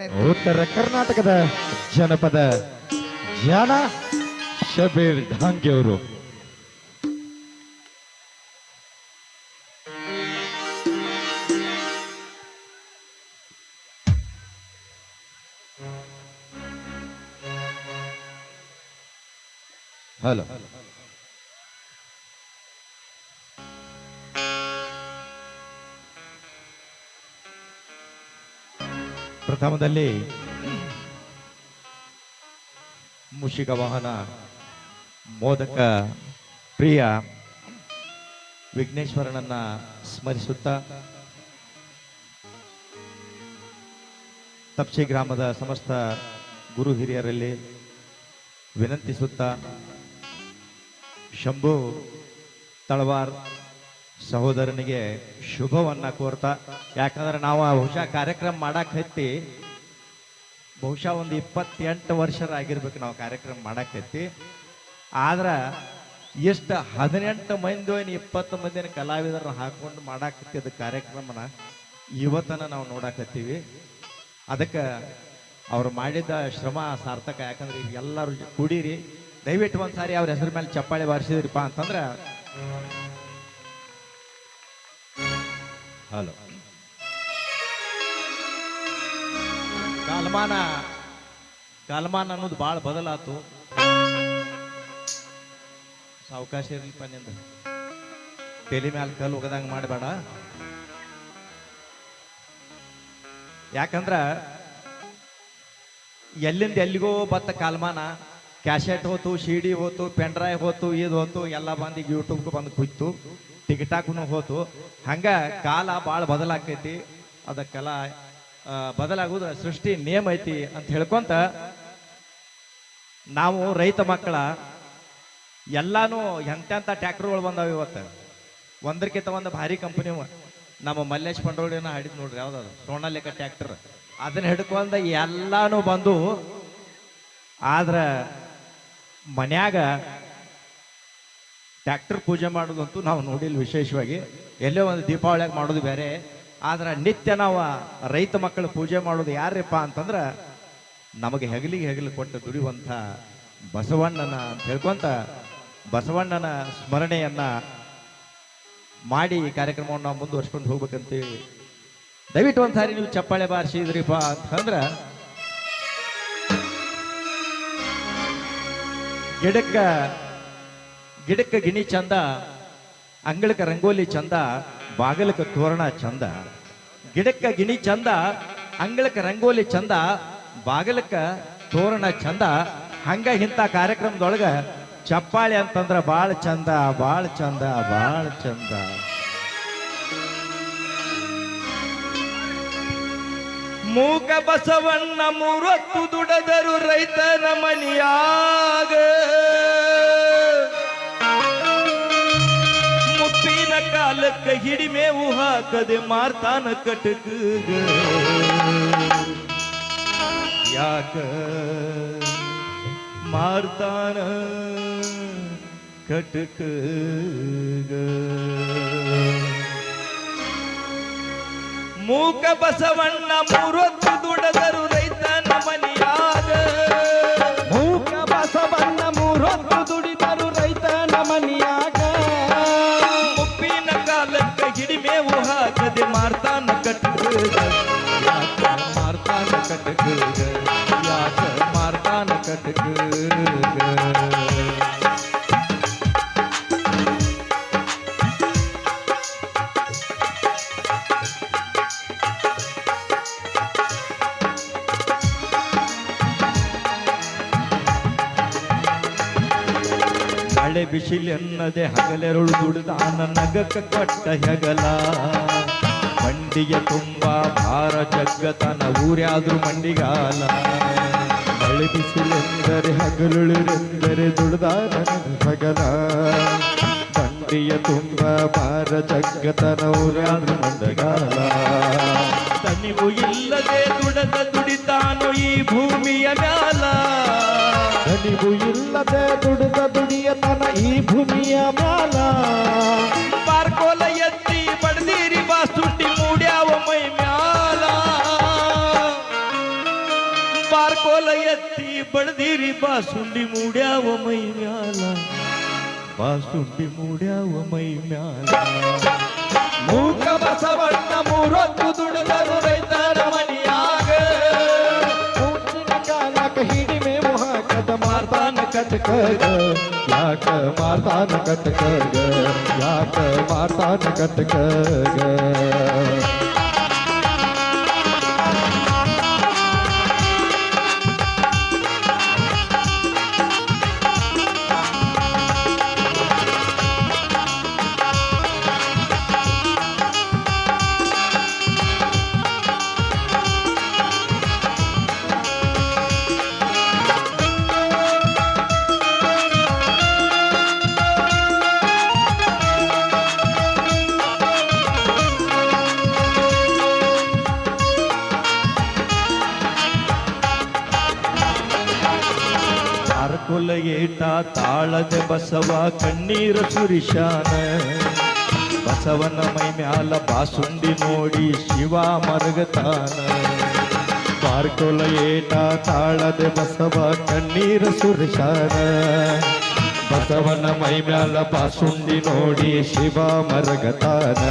ಉತ್ತರ ಕರ್ನಾಟಕದ ಜನಪದ ಜಾನ ಶಬೀರ್ ಢಾಂಗೆ ಅವರು. ಹಲೋ. ಪ್ರಥಮದಲ್ಲಿ ಮುಷಿಕ ವಾಹನ ಮೋದಕ ಪ್ರಿಯ ವಿಘ್ನೇಶ್ವರನನ್ನ ಸ್ಮರಿಸುತ್ತಾ ತಪ್ಸಿ ಗ್ರಾಮದ ಸಮಸ್ತ ಗುರು ಹಿರಿಯರಲ್ಲಿ ವಿನಂತಿಸುತ್ತಾ, ಶಂಭು, ತಳವಾರ್ ಸಹೋದರನಿಗೆ ಶುಭವನ್ನ ಕೋರ್ತಾ, ಯಾಕಂದ್ರೆ ನಾವು ಬಹುಶಃ ಕಾರ್ಯಕ್ರಮ ಮಾಡಕ್ ಹತ್ತಿ, ಬಹುಶಃ ಒಂದು ಇಪ್ಪತ್ತೆಂಟು ವರ್ಷರ ಆಗಿರ್ಬೇಕು ನಾವು ಕಾರ್ಯಕ್ರಮ ಮಾಡಕ್ ಹತ್ತಿ. ಆದ್ರ ಎಷ್ಟು ಹದಿನೆಂಟು ಮಂದಿ ಏನು ಇಪ್ಪತ್ತು ಮಂದಿನ ಕಲಾವಿದರನ್ನ ಹಾಕೊಂಡು ಮಾಡಾಕತ್ತಿದ್ದ ಕಾರ್ಯಕ್ರಮನ ಇವತ್ತನ ನಾವು ನೋಡಾಕತ್ತೀವಿ ಅದಕ್ಕೆ ಅವ್ರು ಮಾಡಿದ ಶ್ರಮ ಸಾರ್ಥಕ, ಯಾಕಂದ್ರೆ ಈಗ ಎಲ್ಲರೂ ಕುಡೀರಿ. ದಯವಿಟ್ಟು ಒಂದ್ಸಾರಿ ಅವ್ರ ಹೆಸರು ಮೇಲೆ ಚಪ್ಪಾಳೆ ಬಾರಿಸಿದ್ರಿಪ್ಪ ಅಂತಂದ್ರೆ ಹಲೋ. ಕಾಲಮಾನ ಕಾಲಮಾನ ಅನ್ನೋದು ಭಾಳ ಬದಲಾತು. ಸಾವಕಾಶ ಇರಲಿಪ್ಪ ನಿಂದ. ತಲೆ ಮ್ಯಾಲ ಕಲ್ಲು ಹೋಗದಂಗೆ ಮಾಡಬೇಡ. ಯಾಕಂದ್ರ ಎಲ್ಲಿಂದ ಎಲ್ಲಿಗೋ ಬತ್ತ ಕಾಲಮಾನ, ಕ್ಯಾಸೆಟ್ ಹೋತು ಡಿ ಹೋತು, ಪೆನ್ ಡ್ರೈವ್ ಹೋತು, ಇದು ಹೋತು, ಎಲ್ಲ ಬಂದು ಯೂಟ್ಯೂಬ್ಗೆ ಬಂದು ಕುಯ್ತು. ಟಿಕ್ಟಾಕ್ನು ಹೋತು. ಹಂಗ ಕಾಲ ಭಾಳ ಬದಲಾಗ್ತೈತಿ ಅದಕ್ಕೆಲ್ಲ ಬದಲಾಗುವುದು ಸೃಷ್ಟಿ ನಿಯಮ ಐತಿ ಅಂತ ಹೇಳ್ಕೊಂತ ನಾವು ರೈತ ಮಕ್ಕಳ ಎಲ್ಲಾನು ಎಂತೆಂಥ ಟ್ಯಾಕ್ಟರ್ಗಳು ಬಂದಾವ ಇವತ್ತು. ಒಂದಕ್ಕಿಂತ ಒಂದು ಭಾರಿ ಕಂಪನಿ ನಮ್ಮ ಮಲ್ಲೇಶ್ ಪಂಡೋಳಿನ ಹಾಡಿದ್ ನೋಡ್ರಿ ಯಾವ್ದದು? ಸೋಣಾಲಿಕ ಟ್ಯಾಕ್ಟರ್. ಅದನ್ನ ಹಿಡ್ಕೊಂಡ ಎಲ್ಲಾನು ಬಂದು ಆದ್ರ ಮನ್ಯಾಗ ಟ್ಯಾಕ್ಟರ್ ಪೂಜೆ ಮಾಡೋದಂತೂ ನಾವು ನೋಡಿಲ್ಲ ವಿಶೇಷವಾಗಿ. ಎಲ್ಲೋ ಒಂದು ದೀಪಾವಳಿಯಾಗಿ ಮಾಡೋದು ಬೇರೆ. ಆದ್ರೆ ನಿತ್ಯ ನಾವು ರೈತ ಮಕ್ಕಳು ಪೂಜೆ ಮಾಡೋದು ಯಾರಪ್ಪ ಅಂತಂದ್ರೆ ನಮಗೆ ಹೆಗಲಿಗೆ ಹೆಗಲು ಕೊಟ್ಟು ದುಡಿಯುವಂಥ ಬಸವಣ್ಣನ ಅಂತ ಹೇಳ್ಕೊಂತ ಬಸವಣ್ಣನ ಸ್ಮರಣೆಯನ್ನ ಮಾಡಿ ಈ ಕಾರ್ಯಕ್ರಮವನ್ನು ನಾವು ಮುಂದುವರ್ಸ್ಕೊಂಡು ಹೋಗ್ಬೇಕಂತೀವಿ ದಯವಿಟ್ಟು ಒಂದ್ಸಾರಿ ನೀವು ಚಪ್ಪಾಳೆ ಬಾರಿಸಿದ್ರಿಪ್ಪ ಅಂತಂದ್ರೆ, ಗಿಡಕ್ಕ ಗಿಡಕ್ಕ ಗಿಣಿ ಚಂದ, ಅಂಗಳಕ್ಕೆ ರಂಗೋಲಿ ಚಂದ, ಬಾಗಲಕ್ಕೆ ತೋರಣ ಚಂದ. ಗಿಡಕ್ಕ ಗಿಣಿ ಚಂದ, ಅಂಗಳಕ್ಕೆ ರಂಗೋಲಿ ಚಂದ, ಬಾಗಲಕ್ಕ ತೋರಣ ಚಂದ. ಹಂಗ ಇಂಥ ಕಾರ್ಯಕ್ರಮದೊಳಗೆ ಚಪ್ಪಾಳೆ ಅಂತಂದ್ರ ಭಾಳ ಚಂದ ಭಾಳ ಚಂದ ಭಾಳ ಚಂದ. ಮೂಕ ಬಸವಣ್ಣ ಮೂರೊತ್ತು ದುಡದರು ರೈತನ ಮನಿಯಾಗ. ಕಾಲಕ್ಕೆ ಹಿಡಿಮೇವು ಹಾಕದೆ ಮಾರ್ತಾನ ಕಟಕ. ಯಾಕ ಮಾರ್ತಾನ ಕಟಕ? ಮೂಕ ಬಸವಣ್ಣ ಮೂರೊತ್ತು ದುಡದರು ಮಾರ್ತಾನ ಕಟ್ಟಗ ಯಾಕ ಮಾರ್ತಾನ ಕಟ್ಟಗ ಯಾಕ ಮಾರ್ತಾನ ಮಳೆ ಬಿಸಿಲೆನ್ನದೆ ಹಗಲೆರುಳು ದುಡಿದಾನ ನಗಕ ಕೊಟ್ಟ ಹೆಗಲ. ಮಂಡಿಗೆ ತುಂಬ ಭಾರ ಜಗ್ಗತನ ಊರ್ಯಾದ್ರೂ ಮಂಡಿಗಾಲ. ಮಳೆ ಬಿಸಿಲೆಂದರೆ ಹಗಲುಳಿರೆಂದರೆ ದುಡ್ದಾರ ಹಗಲ. ಮಂಡಿಯ ತುಂಬ ಭಾರ ಜಗ್ಗತನ ಊರ್ಯಾದ್ರೂ ಮಂಡಗಾಲ. ತನಿವು ಇಲ್ಲದೆ ದುಡದ ದುಡಿತಾನು ಈ ಭೂಮಿಯ ಮ್ಯಾಲ. ದನಿವು ಇಲ್ಲದೆ ದುಡದ ದುಡಿಯತನ ಈ ಭೂಮಿಯ ಮ್ಯಾಲ. ಪಾರ್ಕೋಲಯ ಬಾರ್ಕೋಲ ಎತ್ತಿ ಬಡದಿರಿ ಬಾಸುಂಡಿ ಮೂಡ್ಯಾವ ಮೈ ಮ್ಯಾಲ ಬಾಸುಂಡಿ ಮೂಡ್ಯಾವ ಮೈ ಮ್ಯಾಲ ಮೂಕ ಬಸವಣ್ಣ ಮೂರೊತ್ತು ದುಡಿದರು ರೈತರ ಮನಿಯಾಗ ಮೂಚಿನ ಕಾಲಕ ಹಿಡಿಮೆ ಹಾಕದ ಮಾರ್ತಾನ ಕಟಕಗ ಯಾಕ ಮಾರ್ತಾನ ಕಟಕಗ ಯಾಕ ಮಾರ್ತಾನ ಕಟಕಗ ತಾಳದ ಬಸವ ಕಣ್ಣೀರ ಸುರಿಶಾನ ಬಸವನ ಮೈ ಮ್ಯಾಲ ಬಾಸುಂಡಿ ನೋಡಿ ಶಿವ ಮರಗತಾನ ಬಾರ್ಕೊಲ ಏಟ ತಾಳದ ಬಸವ ಕಣ್ಣೀರ ಸುರಶಾನ ಬಸವನ ಮೈ ಮ್ಯಾಲ ಬಾಸುಂಡಿ ನೋಡಿ ಶಿವ ಮರಗತಾನ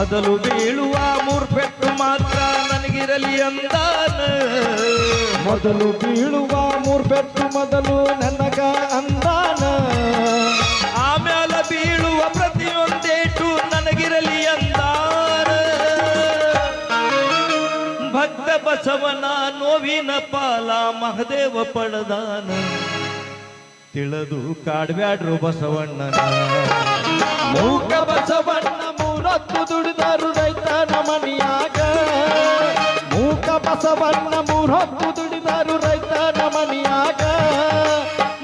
ಮೊದಲು ಬೀಳುವ ಮೂರ್ಪೆಟ್ಟು ಮಾತ್ರ ನನಗಿರಲಿ ಅಂದಾನ. ಮೊದಲು ಬೀಳುವ ಮೂರ್ಪೆಟ್ಟು ಮೊದಲು ನನಗ ಅಂದಾನ. ಆಮೇಲೆ ಬೀಳುವ ಪ್ರತಿಯೊಂದೇಟು ನನಗಿರಲಿ ಅಂದಾನ. ಭಕ್ತ ಬಸವನ ನೋವಿನ ಪಾಲ ಮಹದೇವ ಪಡದಾನ. ತಿಳಿದು ಕಾಡ್ಬ್ಯಾಡ್ರು ಬಸವಣ್ಣನ. ಮೂಕ ಬಸವಣ್ಣ ಮೂರತ್ತು ದುಡಿದರು ರೈತ ನಮನಿಯಾಗ ಮೂಕ ಬಸವಣ್ಣ ಮೂರೊತ್ತು ದುಡಿದರು ರೈತ ನಮನಿಯಾಗ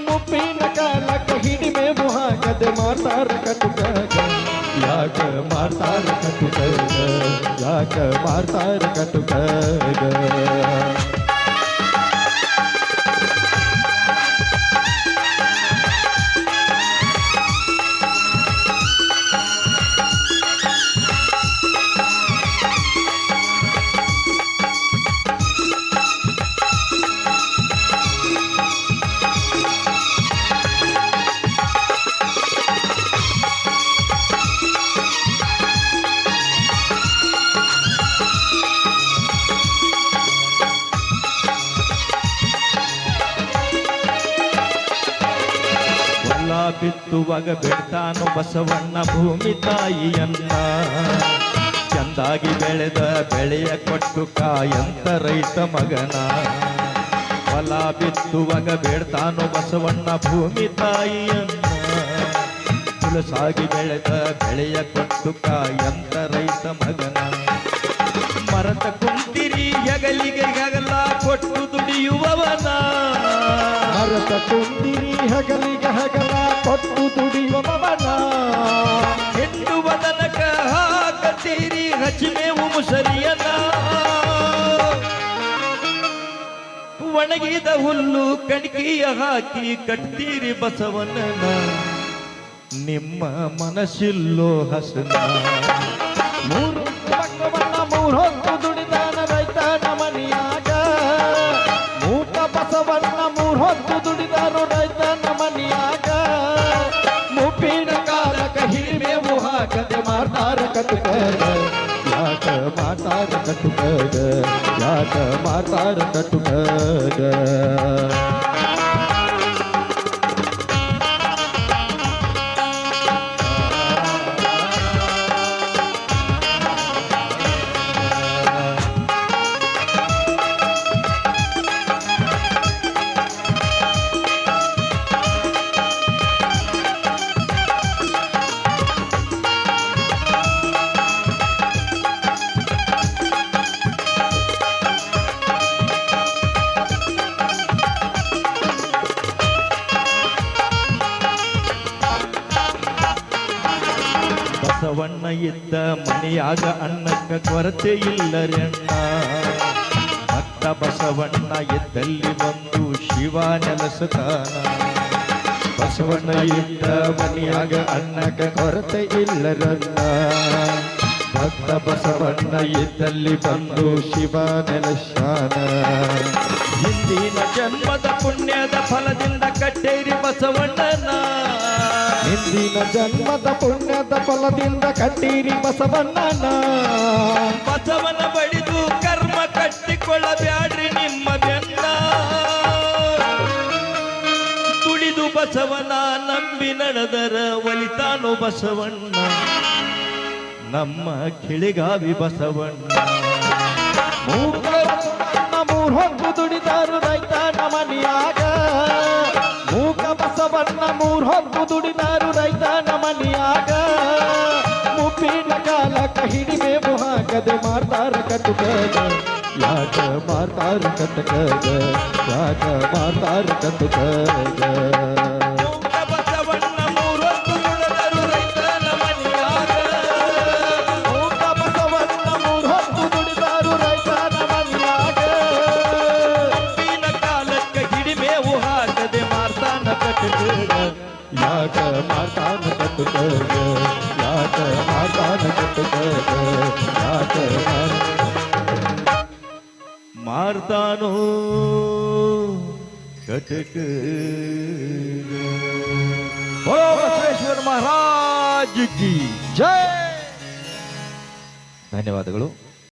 ಮುಪ್ಪಿನ ಕಾಲಕ್ಕೆ ಹಿಡಿಮೆ ಮುಹಾಗದೆ ಮಾತಾರ ಕಟುಕಗ ಯಾಕ ಮಾತಾರ ಕಟುಕಗ ಯಾಕ ಮಾತಾರ ಕಟುಕಗ ಬಿತ್ತುವಾಗ ಬಿಡ್ತಾನು ಬಸವಣ್ಣ ಭೂಮಿ ತಾಯಿಯನ್ನ ಚಂದಾಗಿ ಬೆಳೆದ ಬೆಳೆಯ ಕೊಟ್ಟು ಕಾಯಂತ ರೈತ ಮಗನ. ಫಲ ಬಿತ್ತುವಾಗ ಬೇಡ್ತಾನು ಬಸವಣ್ಣ ಭೂಮಿ ತಾಯಿಯನ್ನ ತುಳಸಾಗಿ ಬೆಳೆದ ಬೆಳೆಯ ಕೊಟ್ಟು ಕಾಯಂತ ರೈತ ಮಗನ. ಮರತ ಕುಂತಿರಿ ಹೆಗಲಿಗೆ ಹೆಗಲ ಕೊಟ್ಟು ದುಡಿಯುವವನ. ಮರತ ಕುಂದಿರಿ ಹಗಲಿಗೆ ಹಗಲ, ಪಟ್ಟು ದುಡಿಯುವ ಮವನ ಹೆಣ್ಣು ಬದನಕ ಹಾಕತೀರಿ, ರಚನೆ ಮುಸರಿಯನ ಒಣಗಿದ ಹುಲ್ಲು ಕಣಿಕೆಯ ಹಾಕಿ ಕಟ್ತೀರಿ ಬಸವನನ ನಿಮ್ಮ ಮನಸ್ಸಿಲ್ಲೋ ಹಸನ. ಮೂರು ಮೂರೊತ್ತು ಮಾಡ್ತಾರ ಕಟುಕಗ ಯಾಕ ಮಾಡ್ತಾರ ಕಟುಕಗ ಬಸವಣ್ಣ ಮನೆಯಾಗ ಅನ್ನಕ್ಕ ಕೊರತೆ ಇಲ್ಲರೆಣ್ಣ. ಭಕ್ತ ಬಸವಣ್ಣ ಎದ್ದಲ್ಲಿ ಬಂದು ಶಿವ ನೆಲಸತಾನ ಬಸವಣ್ಣ ಇದ್ದ ಮನಿಯಾಗ ಅನ್ನಕ ಕೊರತೆ ಇಲ್ಲರನ್ನ ಭಕ್ತ ಬಸವಣ್ಣ ಎದ್ದಲ್ಲಿ ಬಂದು ಶಿವ ನೆಲಸಾನ ಹಿಂದಿನ ಜನ್ಮದ ಪುಣ್ಯದ ಫಲದಿಂದ ಕಟ್ಟೇರಿ ಬಸವಣ್ಣನ. ಹಿಂದಿನ ಜನ್ಮದ ಪುಣ್ಯದ ಫಲದಿಂದ ಕಟ್ಟೀರಿ ಬಸವಣ್ಣನ. ಬಸವನ ಬಡಿದು ಕರ್ಮ ಕಟ್ಟಿಕೊಳ್ಳಬ್ಯಾಡ್ರಿ ನಿಮ್ಮ ಬೆನ್ನ ತುಳಿದು ಬಸವನ ನಂಬಿ ನಡೆದರ ಒಲಿತಾನು ಬಸವಣ್ಣ. ನಮ್ಮ ಕಿಳಿಗಾವಿ ಬಸವಣ್ಣ. ಮೂರು ಹೊತ್ತು ದುಡಿದಾರು ರೈತ ಮನಿಯಾಗ ಬಸವಣ್ಣ ಮೂರ್ ಹೊತ್ತು ದುಡಿದಾರು ರೈತ ನಮನಿಯಾಗ ಮುಪ್ಪಿನ ಕಾಲಕ್ಕ ಕಹಿಡಿಮೆ ಹಾಕದೆ ಮಾಡ್ತಾರ ಕಟ್ಟುಕ ಯಾಕ ಮಾಡ್ತಾರ ಕಟ್ಟಕದ ಯಾಕ ಮಾಡ್ತಾರ ಕಟ್ಟಕದ ಯಾಕ ಮಾತಾನ ಕಟ್ಟುಕದ ಯಾಕ ಮಾತಾನ ಕಟ್ಟುಕದ ಯಾಕ ಮಾರ್ತಾನೋ ಕಟಕ ಬಸವೇಶ್ವರ ಮಹಾರಾಜ್ ಕಿ ಜೈ ಧನ್ಯವಾದಗಳು